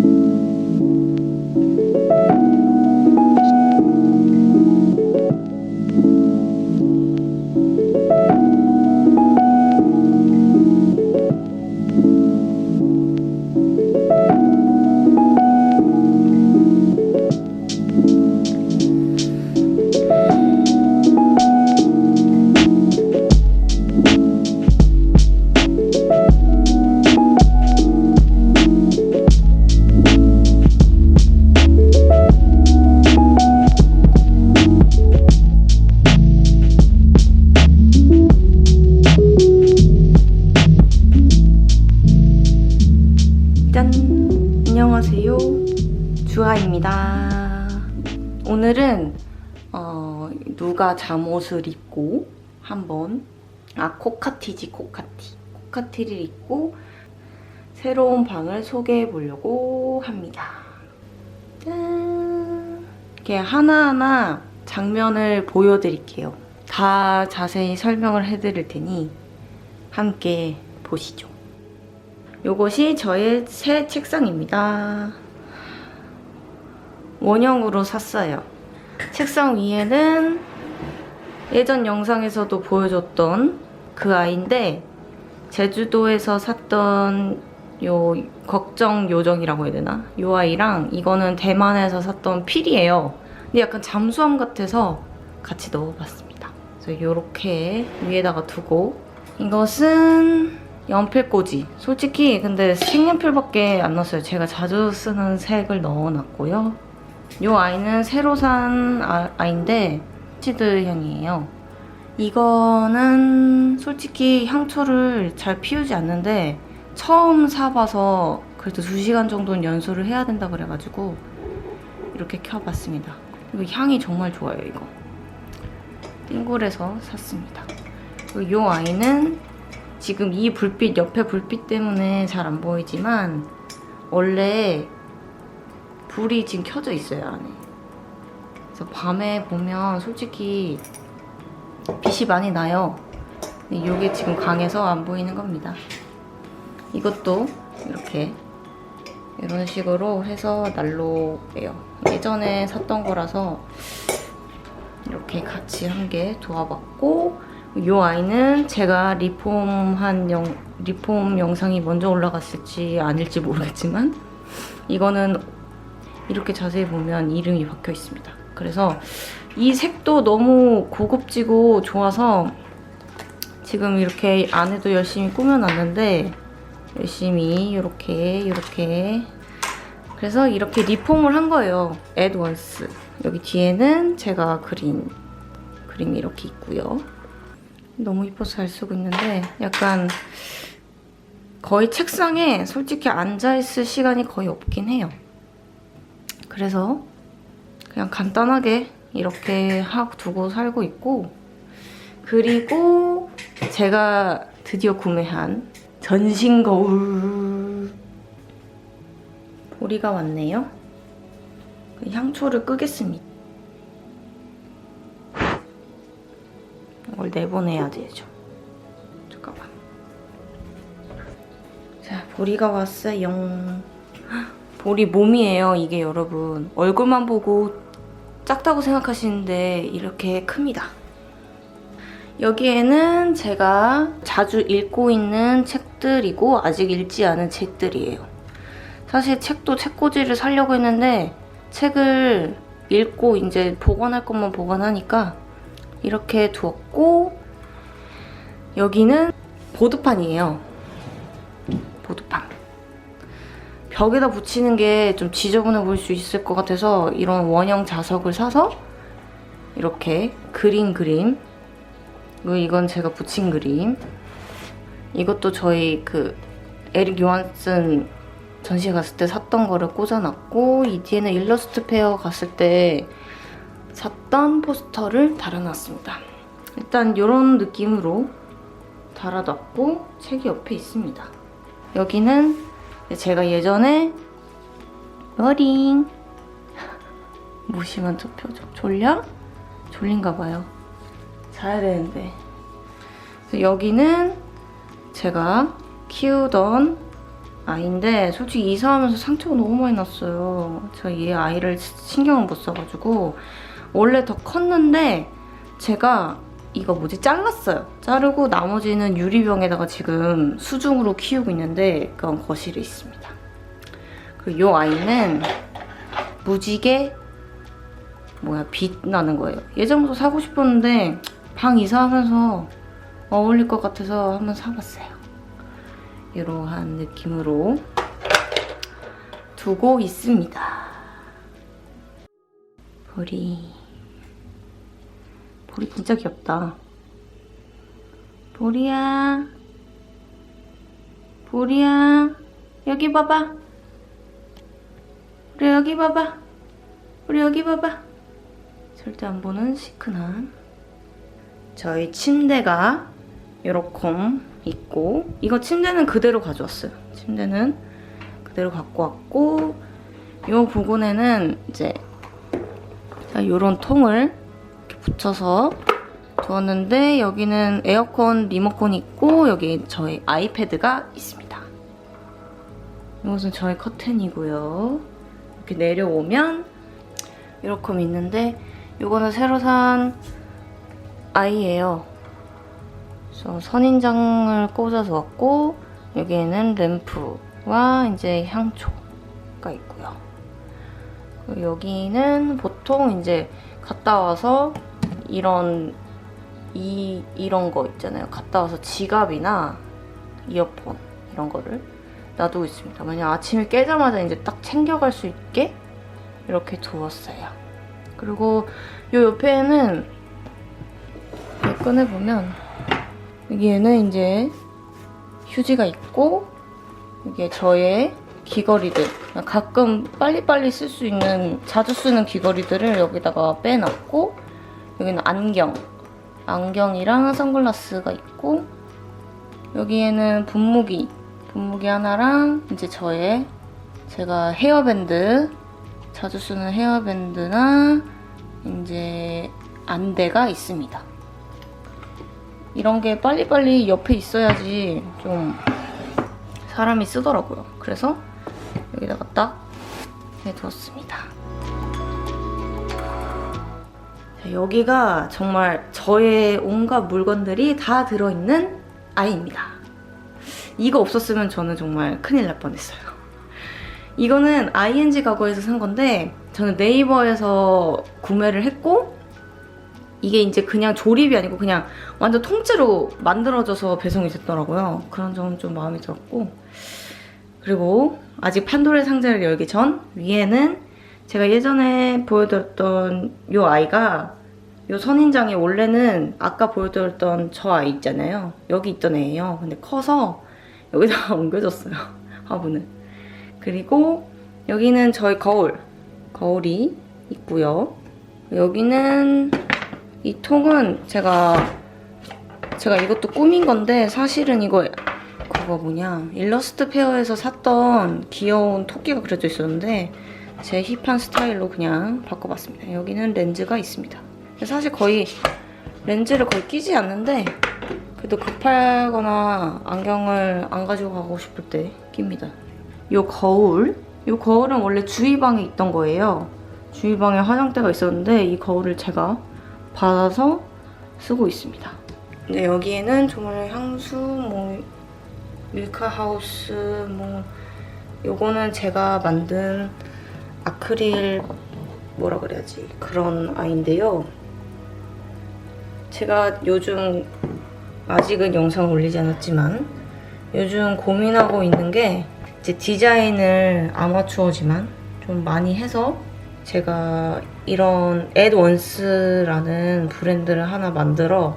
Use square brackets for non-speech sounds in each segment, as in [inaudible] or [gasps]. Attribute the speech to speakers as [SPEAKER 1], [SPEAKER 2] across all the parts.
[SPEAKER 1] 짠! 잠옷을 입고 한번 아 코카티지 코카티 코카티를 입고 새로운 방을 소개해 보려고 합니다. 짠! 이렇게 하나하나 장면을 보여드릴게요. 다 자세히 설명을 해드릴 테니 함께 보시죠. 요것이 저의 새 책상입니다. 원형으로 샀어요. 책상 위에는 예전 영상에서도 보여줬던 그 아이인데 제주도에서 샀던 요 걱정 요정이라고 해야 되나? 요 아이랑 이거는 대만에서 샀던 필이에요. 근데 약간 잠수함 같아서 같이 넣어봤습니다. 그래서 요렇게 위에다가 두고 이것은 연필꽂이. 솔직히 근데 색연필밖에 안 넣었어요. 제가 자주 쓰는 색을 넣어놨고요. 이 아이는 새로 산 아, 아이인데 시드 향이에요. 이거는 솔직히 향초를 잘 피우지 않는데 처음 사봐서 그래도 2시간 정도는 연수를 해야 된다 그래가지고 이렇게 켜봤습니다. 이거 향이 정말 좋아요, 이거. 띵골에서 샀습니다. 이 아이는 지금 이 불빛 옆에 불빛 때문에 잘 안 보이지만 원래 불이 지금 켜져 있어요 안에. 그래서 밤에 보면 솔직히 빛이 많이 나요. 이게 지금 강해서 안 보이는 겁니다. 이것도 이렇게 이런 식으로 해서 난로예요. 예전에 샀던 거라서 이렇게 같이 한 개 도와봤고 이 아이는 제가 리폼한 영, 리폼 영상이 먼저 올라갔을지 아닐지 모르겠지만 이거는 이렇게 자세히 보면 이름이 박혀 있습니다. 그래서 이 색도 너무 고급지고 좋아서 지금 이렇게 안에도 열심히 꾸며놨는데 열심히 이렇게 이렇게 그래서 이렇게 리폼을 한 거예요. 앳원스 여기 뒤에는 제가 그린 그림이 이렇게 있고요. 너무 이뻐서 잘 쓰고 있는데 약간 거의 책상에 솔직히 앉아있을 시간이 거의 없긴 해요. 그래서 그냥 간단하게 이렇게 하고 두고 살고 있고 그리고 제가 드디어 구매한 전신 거울 보리가 왔네요. 그 향초를 끄겠습니다. 이걸 내보내야 되죠. 잠깐만. 자, 보리가 왔어요. 헉, [gasps] 보리 몸이에요, 이게 여러분. 얼굴만 보고 작다고 생각하시는데 이렇게 큽니다. 여기에는 제가 자주 읽고 있는 책들이고 아직 읽지 않은 책들이에요. 사실 책도 책꽂이를 사려고 했는데 책을 읽고 이제 보관할 것만 보관하니까 이렇게 두었고 여기는 보드판이에요. 보드판. 벽에다 붙이는 게 좀 지저분해 보일 수 있을 것 같아서 이런 원형 자석을 사서 이렇게 그린 그림 그리고 이건 제가 붙인 그림 이것도 저희 그 에릭 요한슨 전시회 갔을 때 샀던 거를 꽂아놨고 이 뒤에는 일러스트 페어 갔을 때 샀던 포스터를 달아놨습니다. 일단 이런 느낌으로 달아놨고 책이 옆에 있습니다. 여기는 제가 예전에 머링 [laughs] 무심한 저 표정 졸려? 졸린가 봐요. 자야 되는데 여기는 제가 키우던 아이인데 솔직히 이사하면서 상처가 너무 많이 났어요. 저얘 아이를 신경을 못 써가지고 원래 더 컸는데 제가 이거 뭐지 잘랐어요. 자르고 나머지는 유리병에다가 지금 수중으로 키우고 있는데 그건 거실에 있습니다. 그리고 이 아이는 무지개 뭐야 빛 나는 거예요. 예전부터 사고 싶었는데 방 이사하면서 어울릴 것 같아서 한번 사봤어요. 이러한 느낌으로 두고 있습니다. 보리. 보리 진짜 귀엽다. 보리야. 보리야. 여기 봐봐. 우리 여기 봐봐. 우리 여기 봐봐. 절대 안 보는 시크한. 저희 침대가 요렇게 있고 이거 침대는 그대로 가져왔어요. 침대는 그대로 갖고 왔고 요 부분에는 이제 자, 요런 통을 붙여서 두었는데 여기는 에어컨 리모컨이 있고 여기 저희 아이패드가 있습니다. 이것은 저희 커튼이고요. 이렇게 내려오면 이렇게 있는데 이거는 새로 산 아이예요. 그래서 선인장을 꽂아서 왔고 여기에는 램프와 이제 향초가 있고요. 여기는 보통 이제 갔다 와서 이런 이 이런 거 있잖아요. 갔다 와서 지갑이나 이어폰 이런 거를 놔두고 있습니다. 만약 아침에 깨자마자 이제 딱 챙겨갈 수 있게 이렇게 두었어요. 그리고 요 옆에는 꺼내 보면 여기에는 이제 휴지가 있고 이게 저의 귀걸이들 가끔 빨리빨리 쓸 수 있는 자주 쓰는 귀걸이들을 여기다가 빼놨고 여기는 안경 안경이랑 선글라스가 있고 여기에는 분무기 분무기 하나랑 이제 저의 제가 헤어밴드 자주 쓰는 헤어밴드나 이제 안대가 있습니다. 이런 게 빨리빨리 옆에 있어야지 좀 사람이 쓰더라고요. 그래서 여기다가 딱 해두었습니다. 여기가 정말 저의 온갖 물건들이 다 들어있는 아이입니다. 이거 없었으면 저는 정말 큰일 날 뻔했어요. 이거는 ING 가구에서 산 건데 저는 네이버에서 구매를 했고 이게 이제 그냥 조립이 아니고 그냥 완전 통째로 만들어져서 배송이 됐더라고요. 그런 점은 좀 마음에 들었고 그리고 아직 판도라의 상자를 열기 전 위에는 제가 예전에 보여드렸던 요 아이가 요 선인장이 원래는 아까 보여드렸던 저 아이 있잖아요. 여기 있던 애예요. 근데 커서 여기다가 [laughs] 옮겨졌어요. 화분을. 그리고 여기는 저희 거울. 거울이 있고요. 여기는 이 통은 제가 제가 이것도 꾸민 건데 사실은 이거 그거 뭐냐 일러스트 페어에서 샀던 귀여운 토끼가 그려져 있었는데 제 힙한 스타일로 그냥 바꿔봤습니다. 여기는 렌즈가 있습니다. 사실 거의 렌즈를 거의 끼지 않는데 그래도 급하거나 안경을 안 가지고 가고 싶을 때 낍니다. 이 거울 이 거울은 원래 주위방에 있던 거예요. 주위방에 화장대가 있었는데 이 거울을 제가 받아서 쓰고 있습니다. 근데 여기에는 정말 향수, 뭐 밀크하우스, 뭐 요거는 제가 만든 아크릴 뭐라 그래야지 그런 아이인데요. 제가 요즘 아직은 영상을 올리지 않았지만 요즘 고민하고 있는 게 이제 디자인을 아마추어지만 좀 많이 해서 제가 이런 앳원스라는 브랜드를 하나 만들어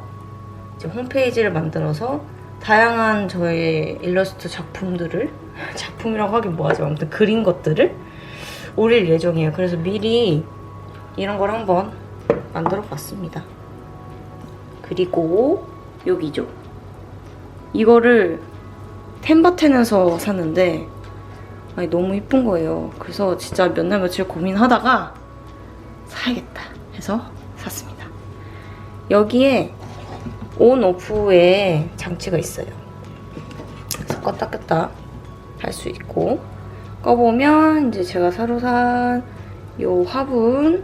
[SPEAKER 1] 이제 홈페이지를 만들어서 다양한 저의 일러스트 작품들을 [laughs] 작품이라고 하긴 뭐하죠. 아무튼 그린 것들을 올릴 예정이에요. 그래서 미리 이런 걸 한번 만들어 봤습니다 그리고 여기죠 이거를 템버텐에서 샀는데 아니, 너무 이쁜 거예요. 그래서 진짜 몇 날 며칠 고민하다가 사야겠다 해서 샀습니다. 여기에 온 오프의 장치가 있어요. 그래서 껐다 꼈다 달수 있고 꺼보면 이제 제가 새로 산 요 화분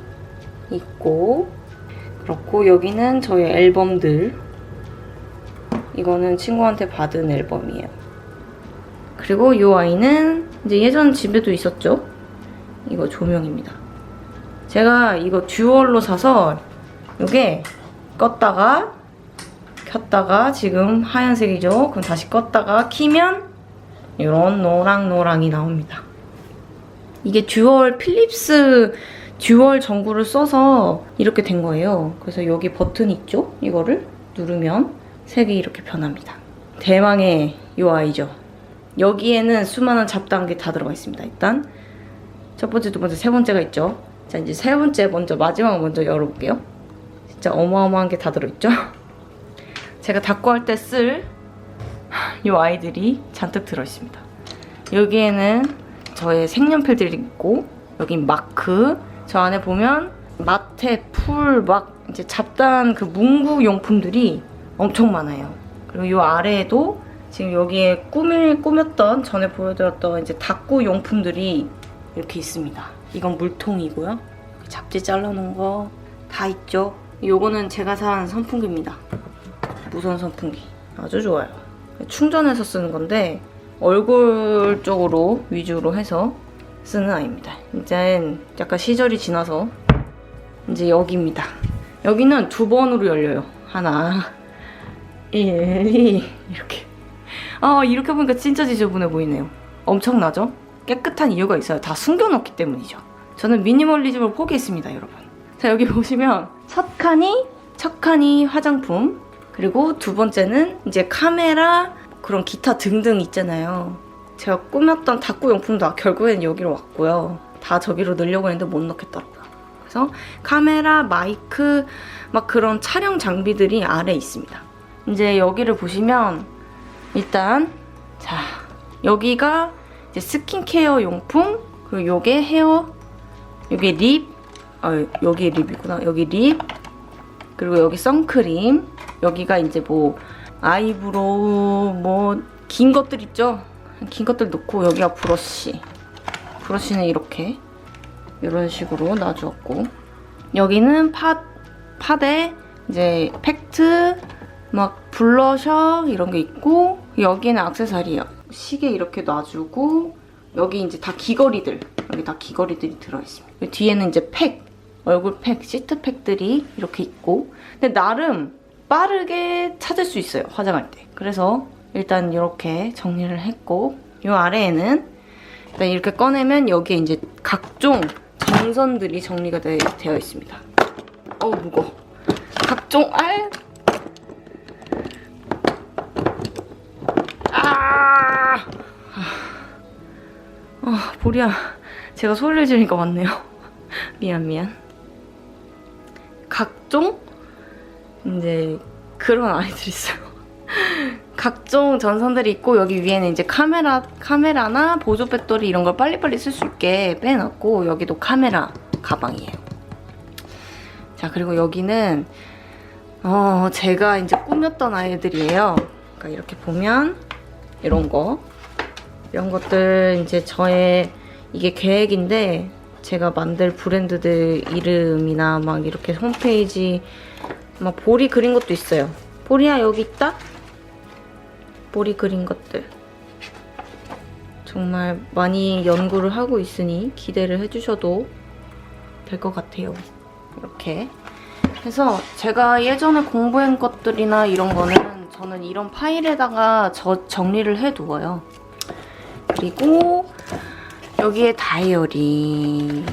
[SPEAKER 1] 있고 그렇고 여기는 저희 앨범들 이거는 친구한테 받은 앨범이에요. 그리고 이 아이는 이제 예전 집에도 있었죠. 이거 조명입니다. 제가 이거 듀얼로 사서 이게 껐다가 켰다가 지금 하얀색이죠. 그럼 다시 껐다가 키면 이런 노랑노랑이 나옵니다. 이게 듀얼 필립스 듀얼 전구를 써서 이렇게 된 거예요. 그래서 여기 버튼 있죠? 이거를 누르면 색이 이렇게 변합니다. 대망의 이 아이죠. 여기에는 수많은 잡다한 게 다 들어가 있습니다. 일단 첫 번째, 두 번째, 세 번째가 있죠. 자 이제 세 번째 먼저 마지막 먼저 열어볼게요. 진짜 어마어마한 게 다 들어있죠. [laughs] 제가 닦고 할 때쓸이 아이들이 잔뜩 들어있습니다. 여기에는 저의 색연필들이 있고 여기 마크 저 안에 보면 마테, 풀, 막 이제 잡다한 그 문구 용품들이 엄청 많아요. 그리고 이 아래에도 지금 여기에 꾸밀 꾸몄던 전에 보여드렸던 이제 닦고 용품들이 이렇게 있습니다. 이건 물통이고요. 잡지 잘라놓은 거 다 있죠. 요거는 제가 산 선풍기입니다. 무선 선풍기. 아주 좋아요. 충전해서 쓰는 건데 얼굴 쪽으로 위주로 해서 쓰는 아이입니다. 이제 약간 시절이 지나서 이제 여기입니다. 여기는 두 번으로 열려요. 하나, 1, 2 이렇게. 아 이렇게 보니까 진짜 지저분해 보이네요. 엄청나죠? 깨끗한 이유가 있어요. 다 숨겨놓기 때문이죠. 저는 미니멀리즘을 포기했습니다, 여러분. 자 여기 보시면 첫 칸이 첫 칸이 화장품 그리고 두 번째는 이제 카메라 그런 기타 등등 있잖아요. 제가 꾸몄던 닦고 용품도 아, 결국엔 여기로 왔고요. 다 저기로 넣으려고 했는데 못 넣겠더라고요. 그래서 카메라, 마이크, 막 그런 촬영 장비들이 아래 있습니다. 이제 여기를 보시면 일단 자 여기가 이제 스킨케어 용품 그리고 요게 헤어 요게 립 아, 여기 립이구나 여기 립 그리고 여기 선크림 여기가 이제 뭐 아이브로우 뭐 긴 것들 있죠? 긴 것들 넣고 여기가 브러쉬. 브러쉬는 이렇게. 이런 식으로 놔주었고. 여기는 팟 팟에 이제 팩트 막 블러셔 이런 게 있고 여기는 액세서리요. 시계 이렇게 놔주고 여기 이제 다 귀걸이들. 여기 다 귀걸이들이 들어있습니다. 뒤에는 이제 팩. 얼굴 팩 시트 팩들이 이렇게 있고. 근데 나름 빠르게 찾을 수 있어요 화장할 때 그래서 일단 이렇게 정리를 했고 이 아래에는 일단 이렇게 꺼내면 여기에 이제 각종 정선들이 정리가 되, 되어 있습니다 어우 무거워 각종 알 아! 아, 보리야. 제가 소리를 지르니까 왔네요. [laughs] 미안, 미안. 각종? 이제 그런 아이들이 있어요. [laughs] 각종 전선들이 있고 여기 위에는 이제 카메라, 카메라나 보조 배터리 이런 걸 빨리빨리 쓸 수 있게 빼놨고 여기도 카메라 가방이에요. 자, 그리고 여기는 어, 제가 이제 꾸몄던 아이들이에요. 그러니까 이렇게 보면 이런 거 이런 것들 이제 저의 이게 계획인데 제가 만들 브랜드들 이름이나 막 이렇게 홈페이지 막 보리 그린 것도 있어요. 보리야 여기 있다. 보리 그린 것들 정말 많이 연구를 하고 있으니 기대를 해주셔도 될 것 같아요. 이렇게 그래서 제가 예전에 공부한 것들이나 이런 거는 저는 이런 파일에다가 저 정리를 해두어요. 그리고 여기에 다이어리랑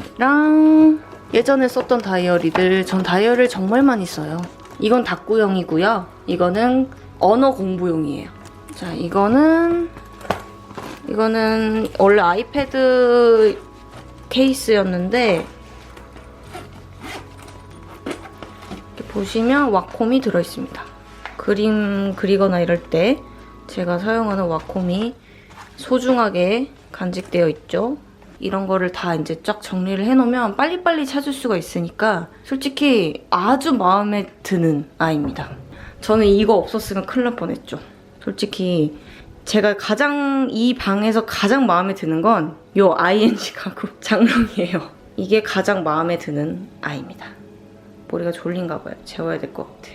[SPEAKER 1] 예전에 썼던 다이어리들 전 다이어리를 정말 많이 써요. 이건 닭구용이고요. 이거는 언어 공부용이에요. 자, 이거는 이거는 원래 아이패드 케이스였는데 보시면 와콤이 들어있습니다. 그림 그리거나 이럴 때 제가 사용하는 와콤이 소중하게 간직되어 있죠. 이런 거를 다 이제 쫙 정리를 해놓으면 빨리빨리 찾을 수가 있으니까 솔직히 아주 마음에 드는 아이입니다. 저는 이거 없었으면 큰일 날 뻔했죠. 솔직히 제가 가장 이 방에서 가장 마음에 드는 건 요 ING 가구 [laughs] 장롱이에요. 이게 가장 마음에 드는 아이입니다. 머리가 졸린가 봐요. 재워야 될 것 같아.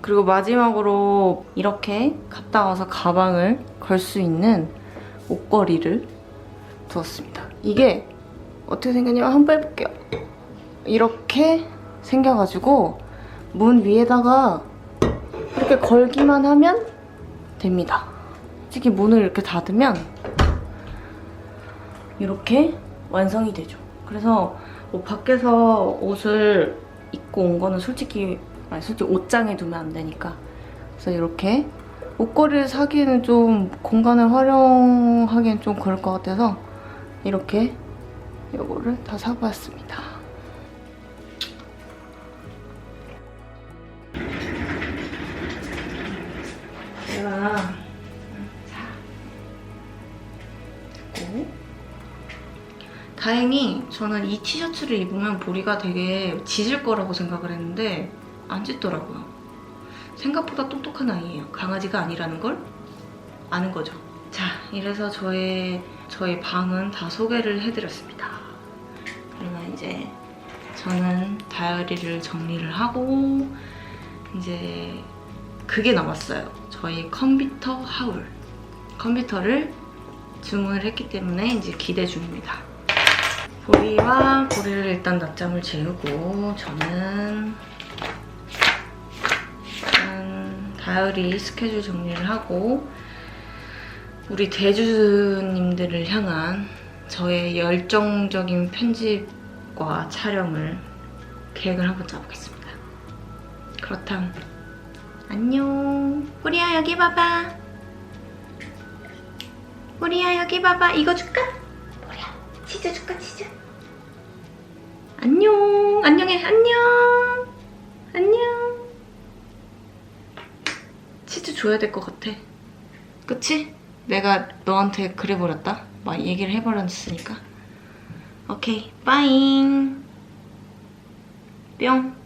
[SPEAKER 1] 그리고 마지막으로 이렇게 갔다 와서 가방을 걸 수 있는 옷걸이를 두었습니다. 이게 어떻게 생겼냐면 한번 해볼게요. 이렇게 생겨가지고 문 위에다가 이렇게 걸기만 하면 됩니다. 솔직히 문을 이렇게 닫으면 이렇게 완성이 되죠. 그래서 뭐 밖에서 옷을 입고 온 거는 솔직히 아니 솔직히 옷장에 두면 안 되니까 그래서 이렇게 옷걸이를 사기에는 좀 공간을 활용하기엔 좀 그럴 것 같아서 이렇게 이거를 다 사봤습니다. 제가 자 됐고 다행히 저는 이 티셔츠를 입으면 보리가 되게 짖을 거라고 생각을 했는데 안 짖더라고요. 생각보다 똑똑한 아이예요. 강아지가 아니라는 걸 아는 거죠. 자, 이래서 저의 저희 방은 다 소개를 해드렸습니다. 그러면 이제 저는 다이어리를 정리를 하고 이제 그게 남았어요. 저희 컴퓨터 하울. 컴퓨터를 주문을 했기 때문에 이제 기대 중입니다. 보리와 보리를 일단 낮잠을 재우고 저는 다이어리 스케줄 정리를 하고 우리 대주님들을 향한 저의 열정적인 편집과 촬영을 계획을 한번 짜보겠습니다. 그렇다면 안녕. 보리야 여기 봐봐. 보리야 여기 봐봐. 이거 줄까? 보리야 치즈 줄까 치즈? 안녕. 안녕해. 안녕. 안녕. 치즈 줘야 될 것 같아. 그치? 내가 너한테 그래버렸다. 막 얘기를 해버렸으니까. 오케이. 빠잉. 뿅.